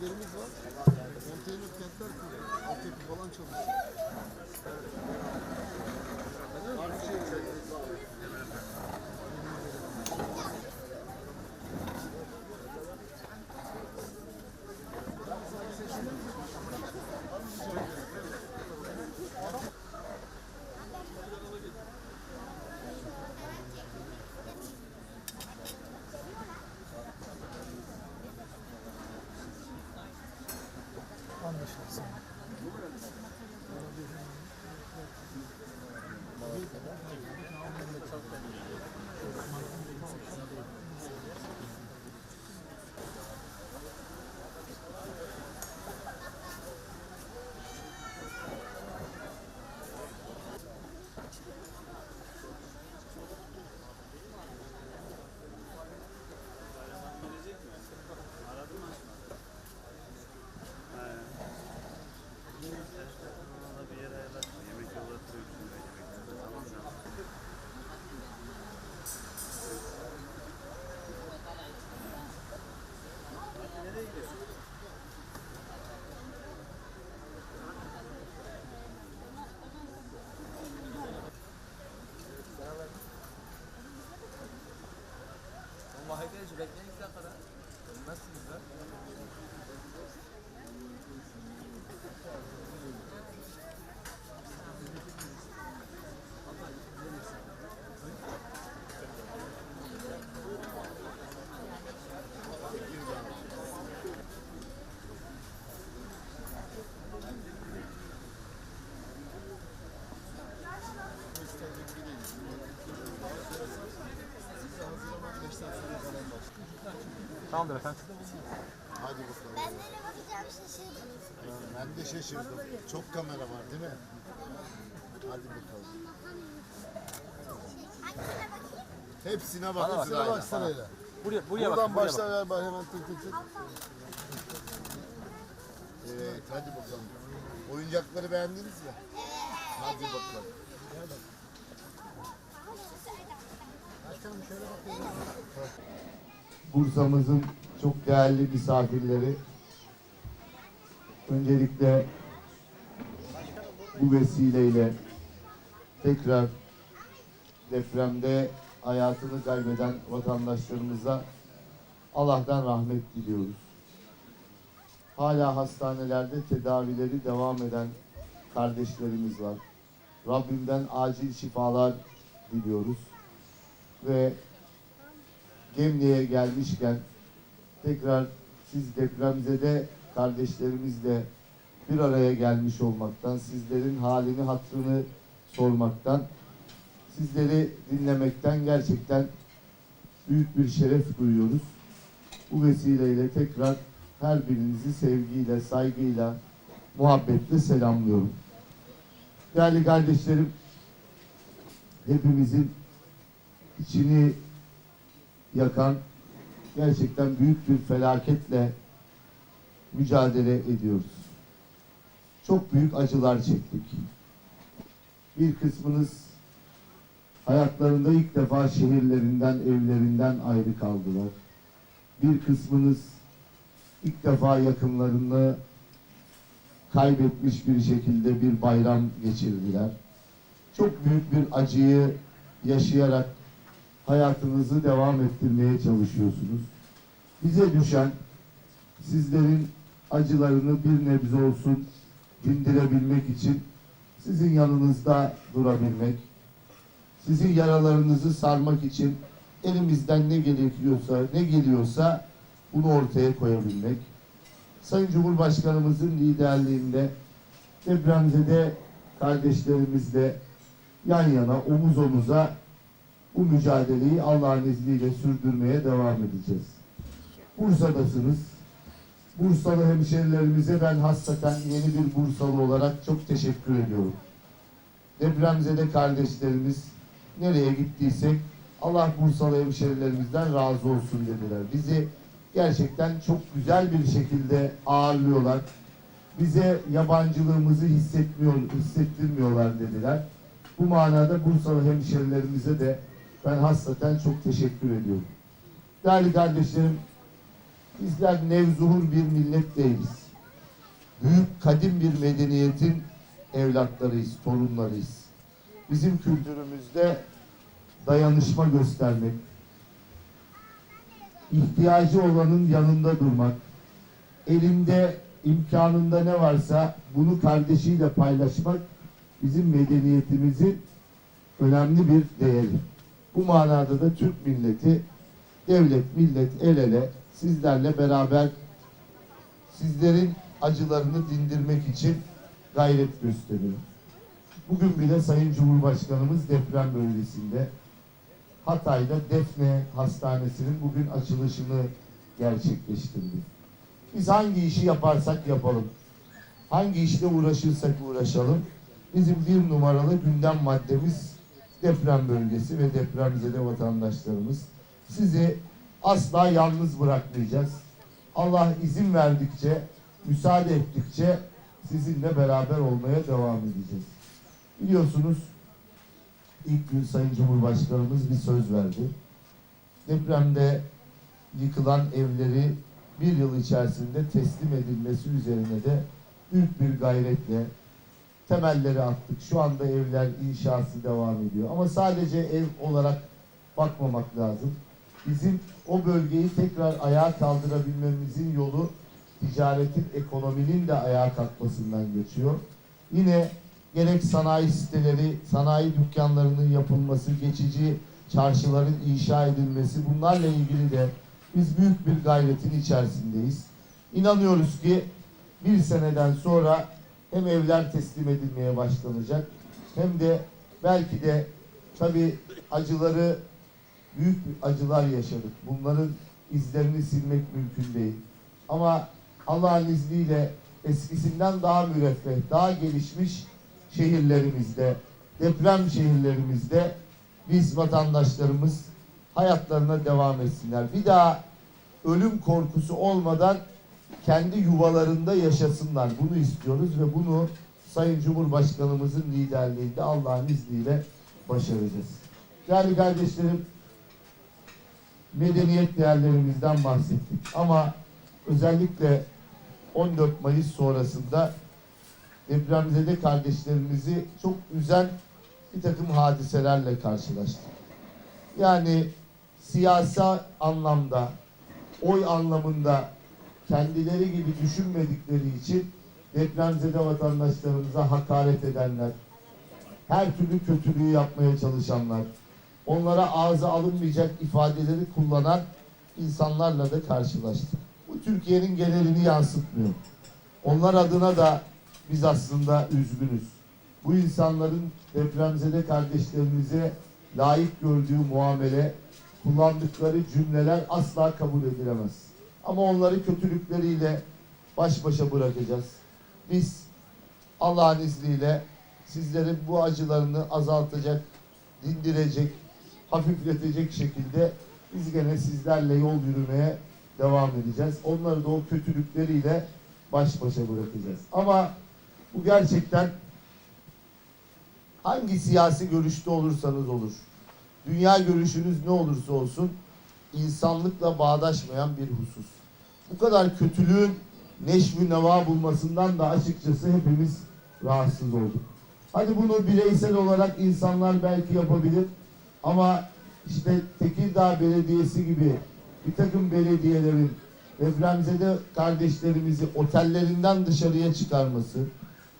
ekiplerimiz var. Konteyner kentler kurdu. Altyapı falan çalışıyor. Var bir şey bekleyin size kadar. Nasılsınız lan? Tamamdır efendim. Hadi bakalım. Ben nereye bakacağım şaşırdım. Ben de şaşırdım. Çok kamera var değil mi? Hadi bakalım. Hangisine bakayım? Hepsine Bana bak, bak. Hepsine bana bak bak, sırayla. Buraya, buraya Buradan bak. Buraya başla bak. ver bak hemen tık tık tık. Evet hadi bakalım. Oyuncakları beğendiniz mi? Hadi bakalım. Bursa'mızın çok değerli misafirleri. Öncelikle bu vesileyle tekrar depremde hayatını kaybeden vatandaşlarımıza Allah'tan rahmet diliyoruz. Hala hastanelerde tedavileri devam eden kardeşlerimiz var. Rabbimden acil şifalar diliyoruz. Ve Gemli'ye gelmişken tekrar siz depremzede kardeşlerimizle bir araya gelmiş olmaktan, sizlerin halini hatrını sormaktan, sizleri dinlemekten gerçekten büyük bir şeref duyuyoruz. Bu vesileyle tekrar her birinizi sevgiyle, saygıyla, muhabbetle selamlıyorum. Değerli kardeşlerim, hepimizin içini yakan gerçekten büyük bir felaketle mücadele ediyoruz. Çok büyük acılar çektik. Bir kısmınız hayatlarında ilk defa şehirlerinden, evlerinden ayrı kaldılar. Bir kısmınız ilk defa yakınlarını kaybetmiş bir şekilde bir bayram geçirdiler. Çok büyük bir acıyı yaşayarak hayatınızı devam ettirmeye çalışıyorsunuz. Bize düşen sizlerin acılarını bir nebze olsun dindirebilmek için sizin yanınızda durabilmek, sizin yaralarınızı sarmak için elimizden ne gerekiyorsa, ne geliyorsa bunu ortaya koyabilmek. Sayın Cumhurbaşkanımızın liderliğinde depremzede kardeşlerimizle yan yana, omuz omuza bu mücadeleyi Allah'ın izniyle sürdürmeye devam edeceğiz. Bursa'dasınız. Bursalı hemşerilerimize ben hassaten yeni bir Bursalı olarak çok teşekkür ediyorum. Depremzede kardeşlerimiz nereye gittiysek Allah Bursalı hemşerilerimizden razı olsun dediler. Bizi gerçekten çok güzel bir şekilde ağırlıyorlar. Bize yabancılığımızı hissetmiyor, hissettirmiyorlar dediler. Bu manada Bursalı hemşerilerimize de ben hasreten çok teşekkür ediyorum. Değerli kardeşlerim, bizler nevzuhur bir millet değiliz. Büyük kadim bir medeniyetin evlatlarıyız, torunlarıyız. Bizim kültürümüzde dayanışma göstermek, ihtiyacı olanın yanında durmak, elinde imkanında ne varsa bunu kardeşiyle paylaşmak bizim medeniyetimizin önemli bir değeri. Bu manada da Türk milleti devlet, millet el ele sizlerle beraber sizlerin acılarını dindirmek için gayret gösteriyor. Bugün bile Sayın Cumhurbaşkanımız deprem bölgesinde Hatay'da Defne Hastanesi'nin bugün açılışını gerçekleştirdi. Biz hangi işi yaparsak yapalım, hangi işle uğraşırsak uğraşalım, bizim bir numaralı gündem maddemiz deprem bölgesi ve depremzede vatandaşlarımız. Sizi asla yalnız bırakmayacağız. Allah izin verdikçe, müsaade ettikçe sizinle beraber olmaya devam edeceğiz. Biliyorsunuz ilk gün Sayın Cumhurbaşkanımız bir söz verdi. Depremde yıkılan evleri bir yıl içerisinde teslim edilmesi üzerine de büyük bir gayretle temelleri attık. Şu anda evler inşası devam ediyor. Ama sadece ev olarak bakmamak lazım. bizim o bölgeyi tekrar ayağa kaldırabilmemizin yolu ticaretin, ekonominin de ayağa kalkmasından geçiyor. Yine gerek sanayi siteleri, sanayi dükkanlarının yapılması, geçici çarşıların inşa edilmesi bunlarla ilgili de biz büyük bir gayretin içerisindeyiz. İnanıyoruz ki bir seneden sonra hem evler teslim edilmeye başlanacak hem de belki de tabii acıları büyük acılar yaşadık. Bunların izlerini silmek mümkün değil. Ama Allah'ın izniyle eskisinden daha müreffeh, daha gelişmiş şehirlerimizde, deprem şehirlerimizde biz vatandaşlarımız hayatlarına devam etsinler. Bir daha ölüm korkusu olmadan kendi yuvalarında yaşasınlar. Bunu istiyoruz ve bunu Sayın Cumhurbaşkanımızın liderliğinde Allah'ın izniyle başaracağız. Değerli kardeşlerim, medeniyet değerlerimizden bahsettik. Ama özellikle 14 Mayıs sonrasında depremzede kardeşlerimizi çok üzen bir takım hadiselerle karşılaştık. Yani siyasi anlamda, oy anlamında kendileri gibi düşünmedikleri için depremzede vatandaşlarımıza hakaret edenler, her türlü kötülüğü yapmaya çalışanlar, onlara ağza alınmayacak ifadeleri kullanan insanlarla da karşılaştık. Bu Türkiye'nin genelini yansıtmıyor. Onlar adına da biz aslında üzgünüz. Bu insanların depremzede kardeşlerimize layık gördüğü muamele, kullandıkları cümleler asla kabul edilemez. Ama onları kötülükleriyle baş başa bırakacağız. Biz Allah'ın izniyle sizlerin bu acılarını azaltacak, dindirecek, hafifletecek şekilde biz gene sizlerle yol yürümeye devam edeceğiz. Onları da o kötülükleriyle baş başa bırakacağız. Ama bu gerçekten hangi siyasi görüşte olursanız olur, dünya görüşünüz ne olursa olsun insanlıkla bağdaşmayan bir husus. Bu kadar kötülüğün neşvü neva bulmasından da açıkçası hepimiz rahatsız olduk. Hadi bunu bireysel olarak insanlar belki yapabilir ama işte Tekirdağ Belediyesi gibi bir takım belediyelerin depremzede kardeşlerimizi otellerinden dışarıya çıkarması,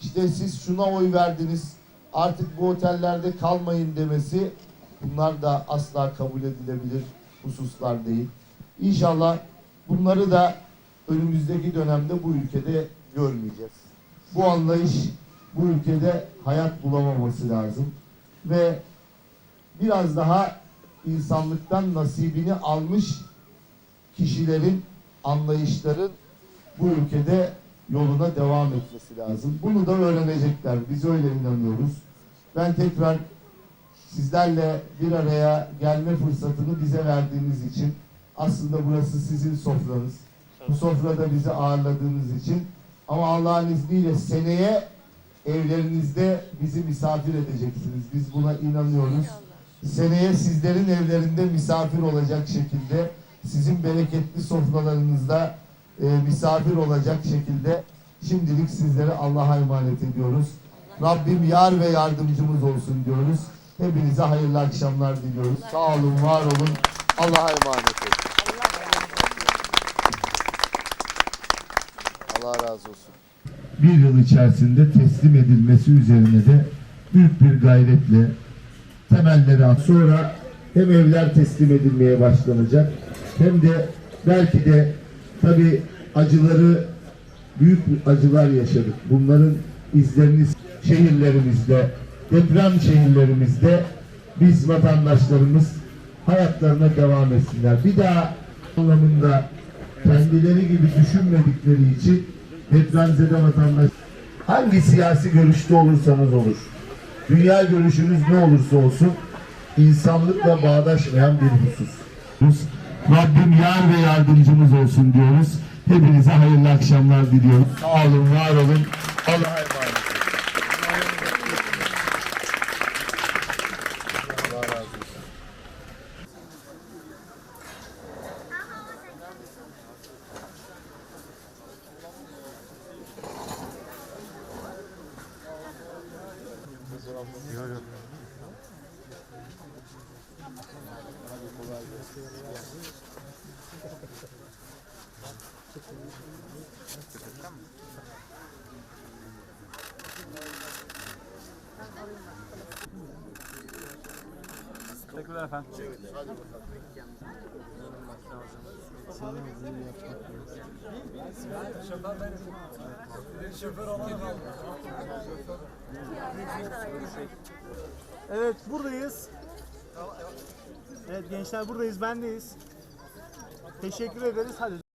işte siz şuna oy verdiniz artık bu otellerde kalmayın demesi bunlar da asla kabul edilebilir hususlar değil. İnşallah bunları da önümüzdeki dönemde bu ülkede görmeyeceğiz. Bu anlayış bu ülkede hayat bulamaması lazım ve biraz daha insanlıktan nasibini almış kişilerin anlayışların bu ülkede yoluna devam etmesi lazım. Bunu da öğrenecekler. Biz öyle inanıyoruz. Ben tekrar sizlerle bir araya gelme fırsatını bize verdiğiniz için aslında burası sizin sofranız. Bu sofrada bizi ağırladığınız için ama Allah'ın izniyle seneye evlerinizde bizi misafir edeceksiniz. Biz buna inanıyoruz. Seneye sizlerin evlerinde misafir olacak şekilde sizin bereketli sofralarınızda e, misafir olacak şekilde şimdilik sizlere Allah'a emanet ediyoruz. Rabbim yar ve yardımcımız olsun diyoruz. Hepinize hayırlı akşamlar diliyoruz. Sağ olun, var olun. Allah'a emanet olun. Allah razı olsun. Bir yıl içerisinde teslim edilmesi üzerine de büyük bir gayretle temelleri at. Sonra hem evler teslim edilmeye başlanacak hem de belki de tabi acıları büyük acılar yaşadık. Bunların izlerini şehirlerimizde, deprem şehirlerimizde biz vatandaşlarımız hayatlarına devam etsinler. Bir daha anlamında kendileri gibi düşünmedikleri için depremzede vatandaş hangi siyasi görüşte olursanız olur, dünya görüşünüz ne olursa olsun insanlıkla bağdaşmayan bir husus. Rabbim yar ve yardımcımız olsun diyoruz. Hepinize hayırlı akşamlar diliyoruz. Sağ olun, var olun. Allah'a emanet olun. Allah razı olsun. Teşekkürler efendim. Evet buradayız. Evet gençler buradayız bendeyiz. Teşekkür ederiz. Hadi.